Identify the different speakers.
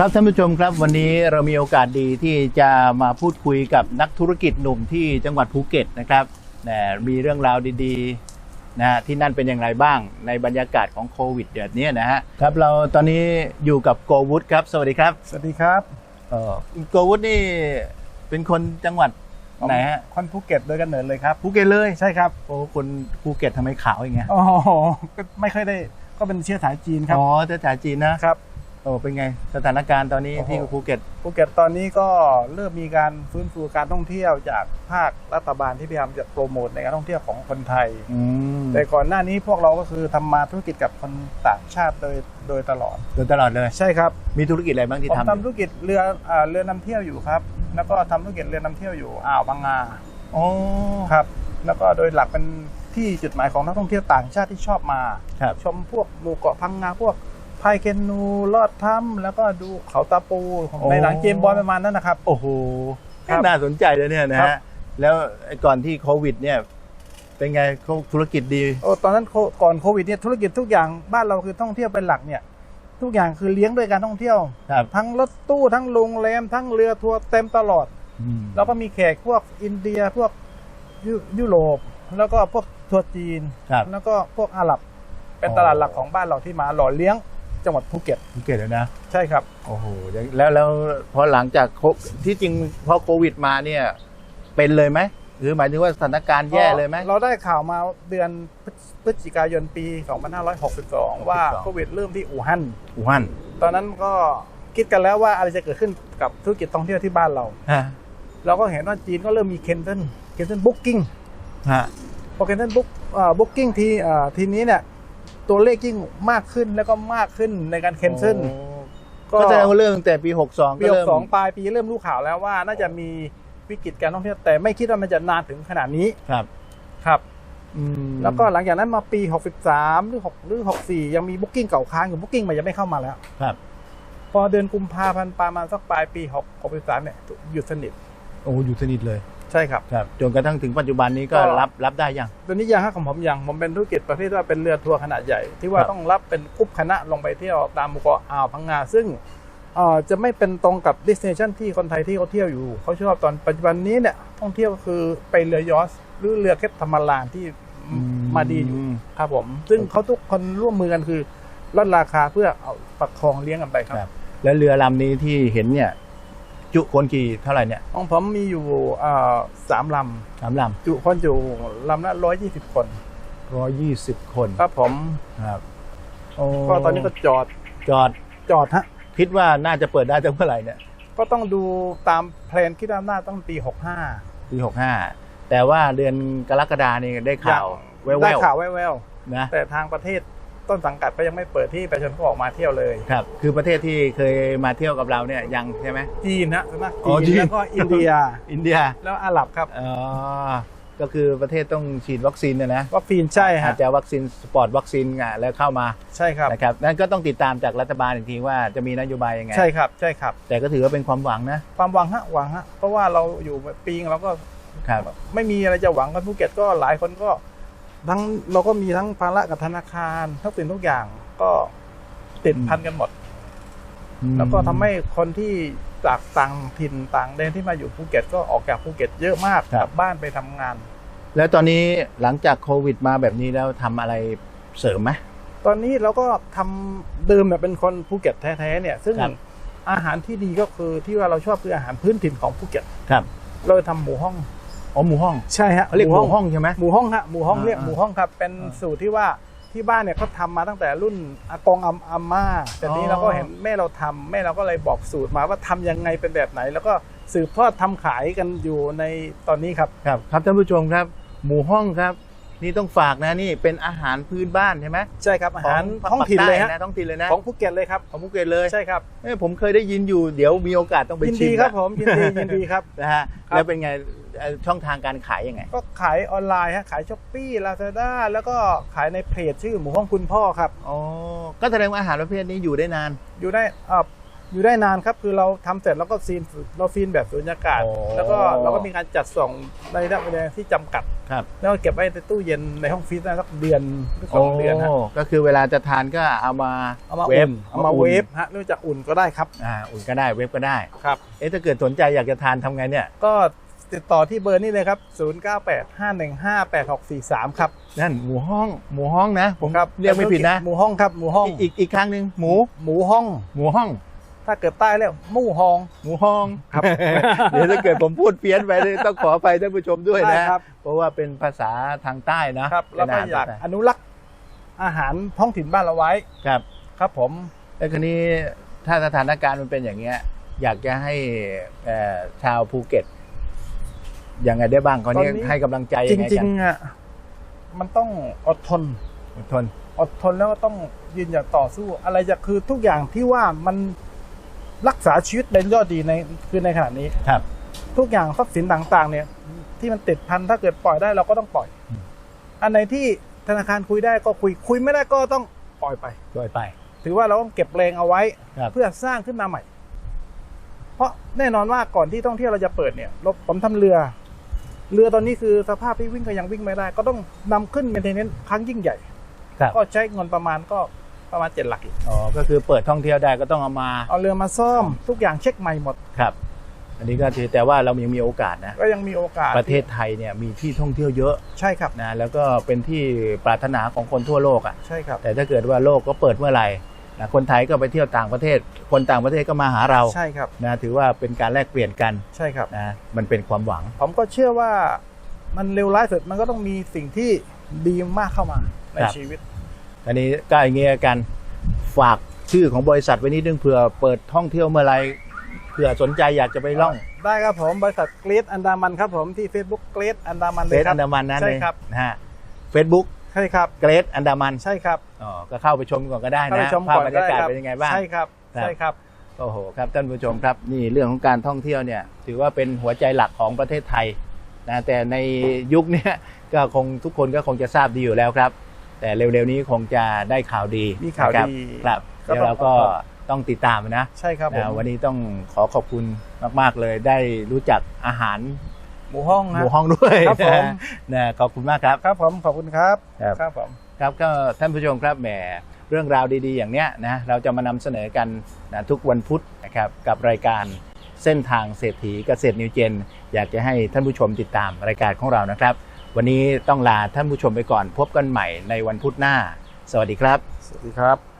Speaker 1: ครับท่านผู้ชมครับวันนี้เรามีโอกาสดีที่จะมาพูดคุยกับนักธุรกิจหนุ่มที่จังหวัดภูเก็ตนะครับนะมีเรื่องราวดีๆนะฮะที่นั่นเป็นอย่างไรบ้างในบรรยากาศของโควิดเดือดนี้นะฮะครับเราตอนนี้อยู่กับโกวุฒิครับสวัสดีครับ
Speaker 2: สวัสดีครับ
Speaker 1: เออโกวุฒินี่เป็นคนจังหวัดไหนฮะ
Speaker 2: คนภูเก็ตโดยกำเนิดเลยครับ
Speaker 1: ภูเก็ตเลย
Speaker 2: ใช่ครับ
Speaker 1: โอ้คนภูเก็ตทำไมขาวอย่างเงี้ย
Speaker 2: อ๋อก็ไม่ค่อยได้ก็เป็นเชื้อสายจีนครับ
Speaker 1: อ๋อเจ้าจ๋าจีนนะครับ โอ้เป็นไงสถานการณ์ตอนนี้
Speaker 2: โอ้โห
Speaker 1: ที่ภูเก็ต
Speaker 2: ภูเก็ตตอนนี้ก็เริ่มมีการฟื้นฟูการท่องเที่ยวจากภาครัฐบาลที่พยายามจะโปรโมทในการท่องเที่ยวของคนไทย
Speaker 1: อืม
Speaker 2: แต่ก่อนหน้านี้พวกเราก็คือทำมาธุรกิจกับคนต่างชาติโดยโดยตลอด
Speaker 1: โดยตลอดเลย
Speaker 2: ใช่ครับ
Speaker 1: มีธุรกิจอะไรบ้างที่
Speaker 2: ผม
Speaker 1: ทำ
Speaker 2: ทำธุรกิจเรืออ่าเรือนำเที่ยวอยู่ครับ แล้วก็ทำธุรกิจเรือนำเที่ยวอยู่อ่าวบางงา
Speaker 1: โอ้
Speaker 2: ครับ แล้วก็โดยหลักเป็นที่จุดหมายของนักท่องเที่ยวต่างชาติที่ชอบมา
Speaker 1: ครับ
Speaker 2: ชมพวกหมู่เกาะพังงาพวก พายเคนนูลอดถ้ำแล้วก็ดูเขาตาปูในหนังเกมบอลประมาณนั้นนะครับ
Speaker 1: โอ้โห
Speaker 2: ครับ
Speaker 1: น่าสนใจเลยเนี่ยนะครับฮะแล้วไอ้ก่อนที่โควิด เนี่ย เป็นไงเขาธุรกิจดี
Speaker 2: โอ้ตอนนั้นโคก่อนโควิดเนี่ยธุรกิจทุกอย่างบ้านเราคือท่องเที่ยวเป็นหลักเนี่ย ทุกอย่างคือเลี้ยงด้วยการท่องเที่ยว
Speaker 1: ครับ
Speaker 2: ทั้งรถตู้ทั้งโรงแรมทั้งเรือทัวร์เต็มตลอด
Speaker 1: อืม
Speaker 2: แล้วก็มีแขกพวกอินเดียพวกยุยุโรปแล้วก็พวกทัวร์จีน
Speaker 1: ครับ
Speaker 2: แล้วก็พวกอาหรับ เป็น
Speaker 1: อ๋อ
Speaker 2: ตลาดหลักของบ้านเราที่มาหล่อเลี้ยง จังหวัดภูเก็ต
Speaker 1: ภูเก็ตเลยนะ
Speaker 2: ใช่ครับ
Speaker 1: โอ้โหแล้วแล้วพอหลังจากโคที่จริงพอโควิดมาเนี่ย เป็นเลยไหมหรือหมายถึงว่าสถานการณ์แย่เลยไหม
Speaker 2: เราได้ข่าวมาเดือนพฤศจิกายนปี 2562 ว่า
Speaker 1: 62
Speaker 2: โควิดเริ่มที่อู่ฮั่น
Speaker 1: อู่ฮั่น
Speaker 2: ตอนนั้นก็คิดกันแล้วว่าอะไรจะเกิดขึ้นกับธุรกิจท่องเที่ยวที่บ้านเรา
Speaker 1: ฮะ
Speaker 2: เราก็เห็นว่าจีนก็เริ่มมีเคนเซนเคนเซนบุ๊กิ้ง
Speaker 1: ฮะ
Speaker 2: พอเคนเซนบุ๊กบุ๊กิ้งทีเอ่อทีนี้เนี่ย ตัวเลขยิ่งมากขึ้นแล้วก็มากขึ้นในการเคนเซน
Speaker 1: โอ้ก็แสดงว่าเรื่องแต่ปี 62
Speaker 2: ปี
Speaker 1: ก็เริ่ม
Speaker 2: 62ปลายปีเริ่มรู้ข่าวแล้วว่า น่าจะมีวิกฤตการท่องเที่ยวแต่ไม่คิดว่ามันจะนานถึงขนาดนี้
Speaker 1: ครับ
Speaker 2: ครับ
Speaker 1: อืม
Speaker 2: แล้วก็หลังจากนั้นมาปี 63 หรือ6หรือ 64 ยังมีบุ๊กิ้งเก่าค้างอยู่บุ๊กิ้งมันยังไม่เข้ามาแล้ว
Speaker 1: ครับ
Speaker 2: พอเดือนกุมภาพันธ์ประมาณสักปลายปี 6 63 เนี่ยหยุดสนิท
Speaker 1: โอ้อยู่สนิทเลย
Speaker 2: ใช่ครับ
Speaker 1: ครับจนกระทั่งถึงปัจจุบันนี้ก็
Speaker 2: ก็
Speaker 1: รับรับได้ยัง
Speaker 2: ตัวนี้ยังฮะของผมยังผมเป็นธุรกิจประเภทว่าเป็นเรือทัวร์ขนาดใหญ่ ที่ว่า
Speaker 1: ครับ
Speaker 2: ต้องรับเป็นกรุ๊ปคณะลงไปเที่ยวตามหมู่เกาะอ่าวพังงา ซึ่งเอ่อจะไม่เป็นตรงกับดิสเนชันที่คนไทยที่เขาเที่ยวอยู่ เขาชอบตอนปัจจุบันนี้เนี่ยท่องเที่ยวก็คือไปเรือยอชต์หรือเรือแคทธรรมลานที่มาดีอยู่ครับผม ซึ่งเขาทุกคนร่วมมือกันคือลดราคาเพื่อเอาประคองเลี้ยงกันไปครับ
Speaker 1: ครับ แล้วเรือลำนี้ที่เห็นเนี่ย จุคนกี่เท่าไหร่เนี่ย
Speaker 2: ของผมมีอยู่เอ่อสามล
Speaker 1: สามลำ
Speaker 2: จุคนอยู่ลำละร้อยยี่สิบคนำ
Speaker 1: ร้อยยี่สิบคน
Speaker 2: ครับผม
Speaker 1: ครับ
Speaker 2: ก็ตอนนี้ก็จอด
Speaker 1: จอด
Speaker 2: จอดฮะ
Speaker 1: คิดว่าน่าจะเปิดได้ตั้งเมื่อไหร่เนี่ย
Speaker 2: ก็ต้องดูตามแพลนคิดว่าน่าต้องปีหกห้า
Speaker 1: ปีหกห้าแต่ว่าเดือนกรกฎานี่ได้ข่าวแว
Speaker 2: ได้
Speaker 1: ว
Speaker 2: ข่าวแวว
Speaker 1: ๆนะ
Speaker 2: ๆแต่ทางประเทศ ต้นสังกัดก็ยังไม่เปิดที่ประชาชนก็ออกมาเที่ยวเลย
Speaker 1: ครับคือประเทศที่เคยมาเที่ยวกับเราเนี่ยยังใช่ไหม
Speaker 2: จีนนะส่วนมาก
Speaker 1: อ๋อจี
Speaker 2: จี
Speaker 1: น
Speaker 2: น แล้วก็อินเดีย
Speaker 1: อินเดีย
Speaker 2: แล้วอาหรับครับ
Speaker 1: อ๋อก็คือประเทศต้องฉีดวัคซีนนะนะ
Speaker 2: วัคซีนใช่
Speaker 1: อา
Speaker 2: ฮะ
Speaker 1: จจะวัคซีนสปอร์ตวัคซีนอะแล้วเข้ามา
Speaker 2: ใช่ครับ
Speaker 1: นะครับนั่นก็ต้องติดตามจากรัฐบาลอีกทีว่าจะมีนโยบายยังไง
Speaker 2: ใช่ครับใช่ครับ
Speaker 1: แต่ก็ถือว่าเป็นความหวังนะ
Speaker 2: ความหวังฮะหวังฮะเพราะว่าเราอยู่ปีนึงเราก็
Speaker 1: ครับ
Speaker 2: ไม่มีอะไรจะหวังกันภูเก็ตก็หลายคนก็ ทั้งเราก็มีทั้งภาระกับธนาคารทุกสิ่งทุกอย่างก็ติดพันกันหมด แล้วก็ทำให้คนที่จากต่างถิ่นต่างแดนที่มาอยู่ภูเก็ตก็ออกจากภูเก็ตเยอะมาก
Speaker 1: ครั
Speaker 2: ก
Speaker 1: บ
Speaker 2: ลับบ้านไปทำงาน
Speaker 1: แล้วตอนนี้หลังจากโควิดมาแบบนี้แล้วทำอะไรเสริมไหม
Speaker 2: ตอนนี้เราก็ทำเดิมเนี่ยเป็นคนภูเก็ตแท้ๆเนี่ย ซึ่ง
Speaker 1: ครับ
Speaker 2: อาหารที่ดีก็คือที่ว่าเราชอบคืออาหารพื้นถิ่นของภูเก็ต
Speaker 1: ครับ
Speaker 2: เราทำหมูห้อง
Speaker 1: อ๋อหมู่ห้อง
Speaker 2: ใช่ฮะ
Speaker 1: เขาเรียกหมู่ห้องใช่ไหม
Speaker 2: หมูห้องฮะหมูห้อง
Speaker 1: อ่า
Speaker 2: เรียกหมูห้องครับ เป็น
Speaker 1: อ่า
Speaker 2: สูตรที่ว่าที่บ้านเนี่ยเขาทำมาตั้งแต่รุ่นอากงอาอาม่าแต่นี้
Speaker 1: อ๋อ
Speaker 2: เราก็เห็นแม่เราทำแม่เราก็เลยบอกสูตรมาว่าทำยังไงเป็นแบบไหน แล้วก็สืบทอดทำขายกันอยู่ในตอนนี้ครับ
Speaker 1: ครับครับท่านผู้ชมครับ หมู่ห้องครับ นี่ต้องฝากนะนี่เป็นอาหารพื้นบ้านใช่ไหม
Speaker 2: ใช่ครับอาหาร
Speaker 1: ข
Speaker 2: ท้องถิ่นเลย
Speaker 1: ปาก
Speaker 2: ฮะ
Speaker 1: ใต้นะท้องถิ่นเลยนะ
Speaker 2: ของภูเก็ตเลยครับ
Speaker 1: ของภูเก็ตเลย
Speaker 2: ใช่ครับ
Speaker 1: เอ้ยผมเคยได้ยินอยู่เดี๋ยวมีโอกาสต้องไป
Speaker 2: ยิน
Speaker 1: ชิ
Speaker 2: ดี
Speaker 1: ม
Speaker 2: ครับ
Speaker 1: นะ
Speaker 2: ผมยินดียินดีครับ
Speaker 1: นะฮะ
Speaker 2: ครับ
Speaker 1: แล้วเป็นไงเอ่อช่องทางการขายยังไง
Speaker 2: ก็ขายออนไลน์ฮะขายช้อปปี้ลาซาด้าแล้วก็ขายในเพจชื่อหมูห้องคุณพ่อครับ
Speaker 1: อ๋อก็แสดงว่าอาหารประเภทนี้อยู่ได้นาน
Speaker 2: อยู่ได้เอ่อ อยู่ได้นานครับคือเราทำเสร็จแล้วก็ซีนเราฟีนแบบสุญญากาศ
Speaker 1: โอ้
Speaker 2: แล้วก็เราก็มีการจัดส่งในระยะเวลาที่จำกัด
Speaker 1: ครับ
Speaker 2: แล้วก็เก็บไว้ในตู้เย็นในห้องฟรีซได้สักเดือนหรือสองเดือนฮะ
Speaker 1: โก็คือเวลาจะทานก็เอามา
Speaker 2: เอามา
Speaker 1: เว
Speaker 2: อุ่
Speaker 1: ฟ
Speaker 2: นเอามาเวฟฮะเนื่องจากอุ่นก็ได้ครับ
Speaker 1: อ่าอุ่นก็ได้เวฟก็ได้
Speaker 2: ครับ
Speaker 1: เอ๊ะถ้าเกิดสนใจอยากจะทานทำไงเนี่ย
Speaker 2: ก็ติดต่อที่เบอร์นี้เลยครับ 0985158643 ครับ
Speaker 1: นั่นหมูห้อง หมูห้องนะ ผม
Speaker 2: ครับ
Speaker 1: เรียกไม่ผิดนะ
Speaker 2: หมูห้องครับ หมูห้อง
Speaker 1: อีกอีกอีกครั้งหนึ่งหมู
Speaker 2: หมูห้อง
Speaker 1: หมูห้อง
Speaker 2: ถ้าเกิดใต้แล้วหมูห้อง
Speaker 1: หมูห้อง
Speaker 2: ครับ
Speaker 1: เดี๋ยวถ้าเกิดผมพูดเพี้ยนไปเนี่ยต้องขออภัยท่านผู้ชมด้วย
Speaker 2: ได้
Speaker 1: นะ
Speaker 2: ครับ
Speaker 1: เพราะว่าเป็นภาษาทางใต้นะครับ
Speaker 2: แล้วก็
Speaker 1: เป็น
Speaker 2: อยาก
Speaker 1: ภษ
Speaker 2: อนุรักษ์อาหารท้องถิ่นบ้านเราไว้
Speaker 1: ครับ
Speaker 2: ครับผม
Speaker 1: แล้วคราวนี้ถ้าสถานการณ์มันเป็นอย่างเงี้ย อยากจะให้เอ่อชาวภูเก็ตยังไงได้บ้างคราวนี้
Speaker 2: ตอนนี้
Speaker 1: ให้กำลังใจ
Speaker 2: จ
Speaker 1: ยังไง
Speaker 2: ริ
Speaker 1: กั
Speaker 2: ง
Speaker 1: น
Speaker 2: ๆอะมันต้องอดทน
Speaker 1: อดทน
Speaker 2: อดทนแล้วก็ต้องยืนหยัดต่อสู้ อะไรจะคือทุกอย่างที่ว่ามัน รักษาชีวิตเป็นยอดดีในคือในขณะนี้
Speaker 1: ครับ
Speaker 2: ทุกอย่างทรัพย์สินต่าง ๆ เนี่ย ที่มันติดพันถ้าเกิดปล่อยได้เราก็ต้องปล่อย
Speaker 1: อืม
Speaker 2: อันไหนที่ธนาคารคุยได้ก็คุยคุยไม่ได้ก็ต้องปล่อยไป
Speaker 1: โดยไป
Speaker 2: ถือว่าเราต้องเก็บแรงเอาไว้
Speaker 1: ครับ
Speaker 2: เพื่อสร้างขึ้นมาใหม่ เพราะแน่นอนว่าก่อนที่ท่องเที่ยวเราจะเปิดเนี่ยเราผมทำเรือ เรือตอนนี้คือสภาพที่วิ่งก็ยังวิ่งไม่ได้ ก็ต้องนำขึ้นเมนเทนเนนครั้งยิ่งใหญ่
Speaker 1: ครับ
Speaker 2: ก็ใช้เงินประมาณก็ ประมาณเจ็ดหลักอีก
Speaker 1: อ๋อก็คือเปิดท่องเที่ยวได้ก็ต้องเอามา
Speaker 2: เอาเรือมาซ่อมทุกอย่างเช็คใหม่หมด
Speaker 1: ครับ อันนี้ก็ถือแต่ว่าเรายังมีโอกาสนะ
Speaker 2: ก็ยังมีโอกาส
Speaker 1: ประเทศไทยเนี่ยมีที่ท่องเที่ยวเยอะ
Speaker 2: ใช่ครับ
Speaker 1: นะแล้วก็เป็นที่ปรารถนาของคนทั่วโลกอะ
Speaker 2: ใช่ครับ
Speaker 1: แต่ถ้าเกิดว่าโลกก็เปิดเมื่อไหร่นะคนไทยก็ไปเที่ยวต่างประเทศ คนต่างประเทศก็มาหาเรา
Speaker 2: ใช่ครับ
Speaker 1: นะถือว่าเป็นการแลกเปลี่ยนกัน
Speaker 2: ใช่ครับ
Speaker 1: นะมันเป็นความหวัง
Speaker 2: ผมก็เชื่อว่ามันเร็วร้ายสุดมันก็ต้องมีสิ่งที่ดีมากเข้ามาใน
Speaker 1: ครับ
Speaker 2: ชีวิต
Speaker 1: อันนี้ก็อย่างเงี้ยกันฝากชื่อของบริษัทไว้นิดนึงเผื่อเปิดท่องเที่ยวเมื่อไหรเผื่อสนใจอยากจะไปล่อง
Speaker 2: ได้ครับผมบริษัทเกรดอันดามันครับผมที่ Facebook เกรดอันดามันเล
Speaker 1: เฟ
Speaker 2: ย
Speaker 1: ซ
Speaker 2: ครั
Speaker 1: อันดามันนั่น
Speaker 2: ใช่
Speaker 1: เลย
Speaker 2: ครับ
Speaker 1: นะฮะเฟซบุ๊ก
Speaker 2: ใช่ครับ
Speaker 1: เกรดอันดามัน
Speaker 2: ใช่ครับ
Speaker 1: อ๋อก็เข้าไปชมก่อนก็ได้
Speaker 2: เข้าไป
Speaker 1: นะ
Speaker 2: ชม
Speaker 1: ภาพ
Speaker 2: ก่อน
Speaker 1: บรรยากาศ
Speaker 2: ได้ครับ
Speaker 1: เป็นยังไงบ้าง
Speaker 2: ใช่ครับ
Speaker 1: ครับ
Speaker 2: ใช่ครับ
Speaker 1: โอ้โหครับท่านผู้ชมครับนี่เรื่องของการท่องเที่ยวเนี่ย ถือว่าเป็นหัวใจหลักของประเทศไทยนะแต่ในยุคเนี้ยก็คงทุกคนก็คงจะทราบดีอยู่แล้วครับ แต่เร็วๆนี้คงจะได้ข่าวดี
Speaker 2: มีข่าว
Speaker 1: นะครับ
Speaker 2: ดี
Speaker 1: ครับ
Speaker 2: ก็
Speaker 1: เดี๋ยว
Speaker 2: ต้อง
Speaker 1: เราก็ต้องติดตามนะ
Speaker 2: ใช่ครับผม
Speaker 1: นะวันนี้ต้องขอขอบคุณมากๆเลยได้รู้จักอาหาร
Speaker 2: หมูห้อง
Speaker 1: ห
Speaker 2: ฮะ
Speaker 1: มู่ห้องด้วย
Speaker 2: ครับผม
Speaker 1: นะขอบคุณมากครับ
Speaker 2: ครับผมขอบคุณครับ
Speaker 1: ครับ
Speaker 2: ครับผม
Speaker 1: ครับก็ท่านผู้ชมครับแหมเรื่องราวดีๆ อย่างเนี้ยนะเราจะมานำเสนอกันนะทุกวันพุธนะครับกับรายการเส้นทางเศรษฐีเกษตรนิวเจน อยากจะให้ท่านผู้ชมติดตามรายการของเรานะครับ วันนี้ต้องลาท่านผู้ชมไปก่อน พบกันใหม่ในวันพุธหน้า สวัสดีครับ
Speaker 2: สวัสดีครับ